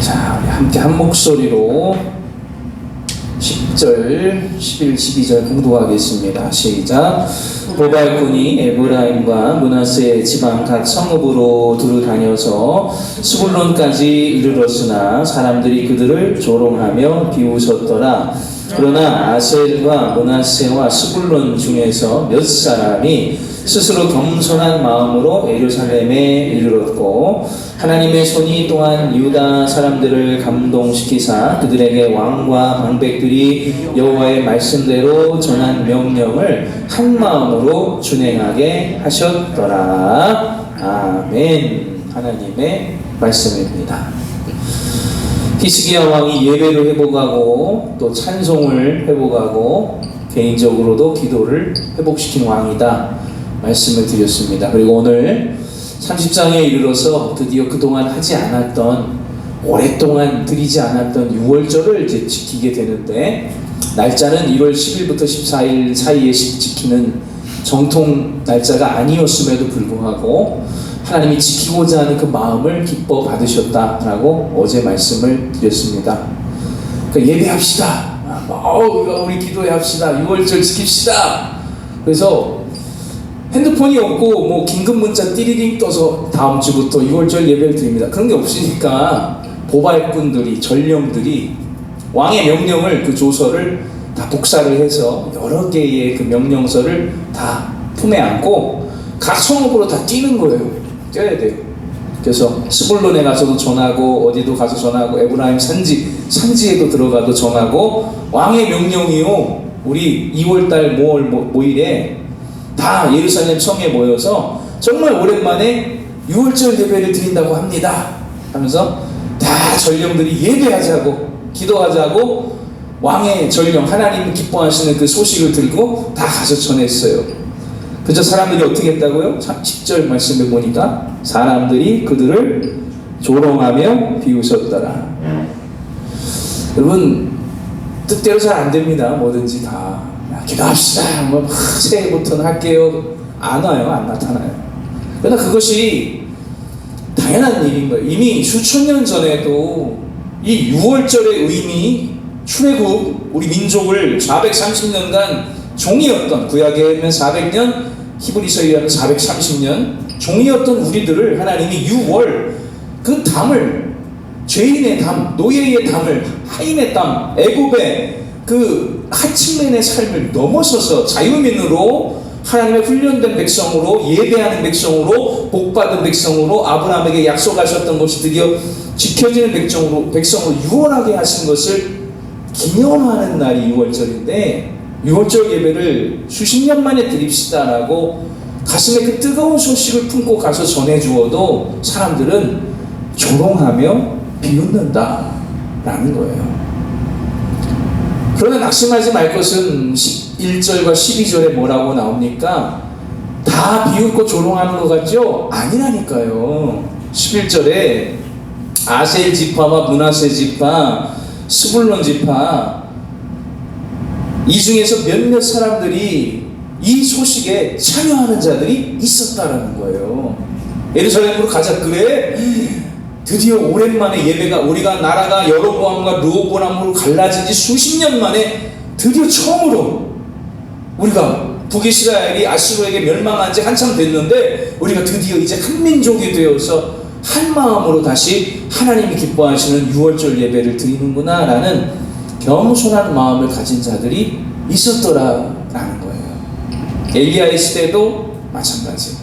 자, 우리 함께 한 목소리로 10절, 11, 12절 공독하겠습니다. 시작. 보발꾼이 에브라임과 문하세 지방 각 성읍으로 두루 다녀서 스불론까지 이르렀으나 사람들이 그들을 조롱하며 비웃었더라. 그러나 아셀과 문하세와 스불론 중에서 몇 사람이 스스로 겸손한 마음으로 예루살렘에 이르렀고 하나님의 손이 또한 유다 사람들을 감동시키사 그들에게 왕과 방백들이 여호와의 말씀대로 전한 명령을 한 마음으로 준행하게 하셨더라. 아멘. 하나님의 말씀입니다. 히스기야 왕이 예배를 회복하고 또 찬송을 회복하고 개인적으로도 기도를 회복시킨 왕이다 말씀을 드렸습니다. 그리고 오늘 30장에 이르러서 드디어 그동안 하지 않았던 오랫동안 드리지 않았던 6월절을 이제 지키게 되는데 날짜는 1월 10일부터 14일 사이에 지키는 정통 날짜가 아니었음에도 불구하고 하나님이 지키고자 하는 그 마음을 기뻐 받으셨다라고 어제 말씀을 드렸습니다. 그러니까 예배합시다. 아, 뭐, 우리 기도해 합시다. 6월절 지킵시다. 그래서 핸드폰이 없고 뭐 긴급 문자 띠리링 떠서 다음 주부터 6월절 예배를 드립니다. 그런 게 없으니까 보발꾼들이 전령들이 왕의 명령을 그 조서를 다 복사를 해서 여러 개의 그 명령서를 다 품에 안고 각 성읍으로 다 뛰는 거예요. 뛰어야 돼요. 그래서 스불론에 가서도 전하고 어디도 가서 전하고 에브라임 산지 산지에도 들어가도 전하고 왕의 명령이요. 우리 2월달 모월 모일에 다 예루살렘 성에 모여서 정말 오랜만에 6월절 예배를 드린다고 합니다. 하면서 다 전령들이 예배하자고 기도하자고 왕의 전령 하나님 기뻐하시는 그 소식을 들고 다 가서 전했어요. 그저 사람들이 어떻게 했다고요? 10절 말씀을 보니까 사람들이 그들을 조롱하며 비웃었더라. 여러분 뜻대로 잘 안 됩니다. 뭐든지 다 기도합시다. 뭐 새해부터는 할게요. 안 와요. 안 나타나요. 그러나 그것이 당연한 일인 거예요. 이미 수천 년 전에도 이 6월절의 의미, 출애굽, 우리 민족을 430년간 종이었던 구약에 하면 400년, 히브리서에 의하면 430년 종이었던 우리들을 하나님이 6월 그 담을 죄인의 담, 노예의 담을 하인의 땀, 애굽의 그 하층맨의 삶을 넘어서서 자유민으로 하나님의 훈련된 백성으로 예배하는 백성으로 복받은 백성으로 아브라함에게 약속하셨던 것이 드디어 지켜지는 백성으로 백성으로 유월하게 하신 것을 기념하는 날이 6월절인데 6월절 예배를 수십 년 만에 드립시다라고 가슴에 그 뜨거운 소식을 품고 가서 전해 주어도 사람들은 조롱하며 비웃는다라는 거예요. 그러나 낙심하지 말 것은 1절과 12절에 뭐라고 나옵니까? 다 비웃고 조롱하는 것 같죠? 아니라니까요. 11절에 아셀 지파와 문하세 지파, 스불론 지파 이 중에서 몇몇 사람들이 이 소식에 참여하는 자들이 있었다라는 거예요. 예루살렘으로 가자 그래? 드디어 오랜만에 예배가 우리가 나라가 여로보암과 르호보암으로 갈라진 지 수십 년 만에 드디어 처음으로 우리가 북이스라엘이 아시로에게 멸망한 지 한참 됐는데 우리가 드디어 이제 한 민족이 되어서 한 마음으로 다시 하나님이 기뻐하시는 6월절 예배를 드리는구나라는 겸손한 마음을 가진 자들이 있었더라라는 거예요. 엘리야의 시대도 마찬가지.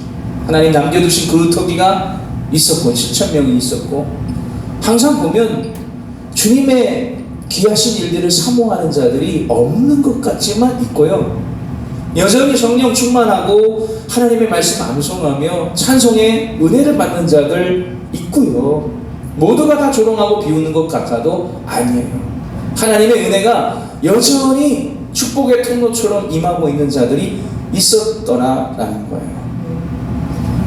하나님 남겨두신 그루터기가 있었고 7천 명이 있었고 항상 보면 주님의 귀하신 일들을 사모하는 자들이 없는 것 같지만 있고요. 여전히 성령 충만하고 하나님의 말씀 암송하며 찬송의 은혜를 받는 자들 있고요. 모두가 다 조롱하고 비웃는 것 같아도 아니에요. 하나님의 은혜가 여전히 축복의 통로처럼 임하고 있는 자들이 있었더라라는 거예요.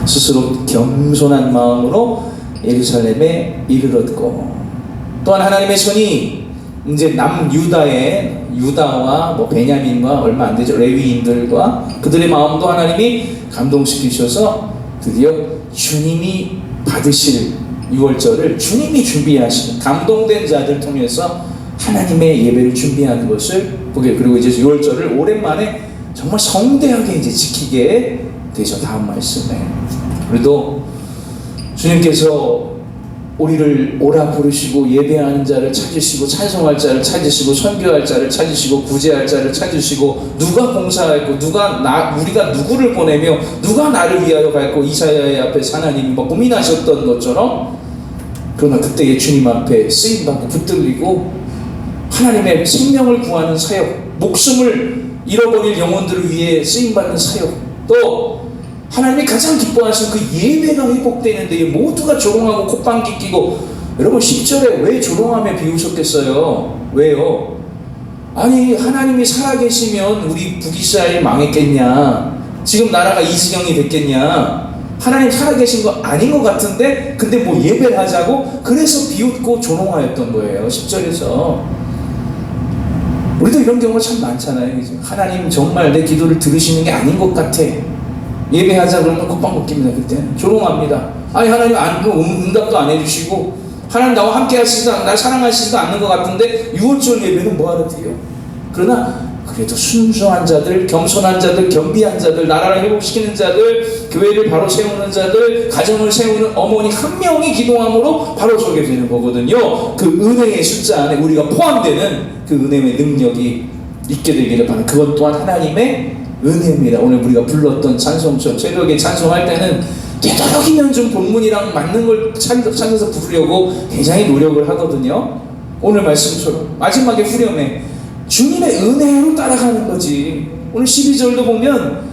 스스로 겸손한 마음으로 예루살렘에 이르렀고 또한 하나님의 손이 이제 남유다의 유다와 뭐 베냐민과 얼마 안 되죠 레위인들과 그들의 마음도 하나님이 감동시키셔서 드디어 주님이 받으실 6월절을 주님이 준비하시는 감동된 자들 통해서 하나님의 예배를 준비하는 것을 보게 그리고 이제 6월절을 오랜만에 정말 성대하게 이제 지키게 되죠. 다음 말씀에. 우리도 주님께서 우리를 오라 부르시고 예배하는 자를 찾으시고 찬송할 자를 찾으시고 선교할 자를 찾으시고 구제할 자를 찾으시고 누가 봉사했고 누가 나 우리가 누구를 보내며 누가 나를 위하여 갈고 이사야의 앞에 하나님이 막 고민하셨던 것처럼 그러나 그때의 주님 앞에 쓰임 받고 붙들리고 하나님의 생명을 구하는 사역 목숨을 잃어버릴 영혼들을 위해 쓰임 받는 사역 또 하나님이 가장 기뻐하시는 그 예배가 회복되는데 모두가 조롱하고 콧방귀 끼고 여러분 10절에 왜 조롱하며 비우셨겠어요? 왜요? 아니 하나님이 살아계시면 우리 북이스라엘이 망했겠냐 지금 나라가 이스경이 됐겠냐 하나님 살아계신 거 아닌 것 같은데 근데 뭐 예배를 하자고 그래서 비웃고 조롱하였던 거예요 10절에서 우리도 이런 경우가 참 많잖아요? 하나님 정말 내 기도를 들으시는 게 아닌 것 같아 예배하자 그러면 콧방귀 낍니다 그때는 조롱합니다. 아니 하나님 안, 그 응- 응답도 안 해주시고 하나님 나와 함께 하시지도 않- 날 사랑하시지도 않는 것 같은데 6월절 예배는 뭐하러 드려? 그러나 그래도 순수한 자들 겸손한 자들 겸비한 자들 나라를 회복시키는 자들 교회를 바로 세우는 자들 가정을 세우는 어머니 한 명이 기도함으로 바로 서게 되는 거거든요. 그 은혜의 숫자 안에 우리가 포함되는 그 은혜의 능력이 있게 되기를 바라 그것 또한 하나님의 은혜입니다. 오늘 우리가 불렀던 찬송처럼 새벽에 찬송할 때는 되도록이면 좀 본문이랑 맞는 걸 찾- 찾아서 부르려고 굉장히 노력을 하거든요. 오늘 말씀처럼 마지막에 후렴에 주님의 은혜로 따라가는 거지. 오늘 12절도 보면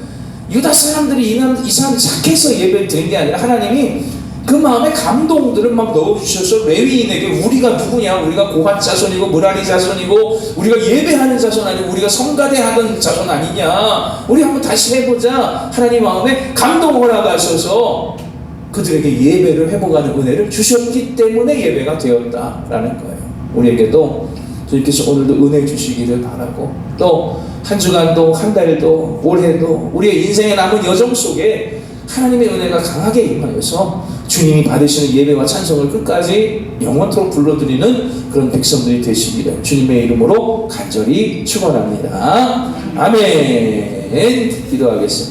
유다 사람들이 이 사람 착해서 예배를 드린 게 아니라 하나님이 그 마음에 감동들을 막 넣어주셔서 레위인에게 우리가 누구냐? 우리가 고한 자손이고 무라리 자손이고 우리가 예배하는 자손 아니고 우리가 성가대하던 자손 아니냐? 우리 한번 다시 해보자. 하나님 마음에 감동 허락하셔서 그들에게 예배를 회복하는 은혜를 주셨기 때문에 예배가 되었다라는 거예요. 우리에게도 주님께서 오늘도 은혜 주시기를 바라고 또 한 주간도 한 달도 올해도 우리의 인생의 남은 여정 속에 하나님의 은혜가 강하게 임하여서 주님이 받으시는 예배와 찬송을 끝까지 영원토록 불러드리는 그런 백성들이 되시기를 주님의 이름으로 간절히 축원합니다. 아멘. 기도하겠습니다.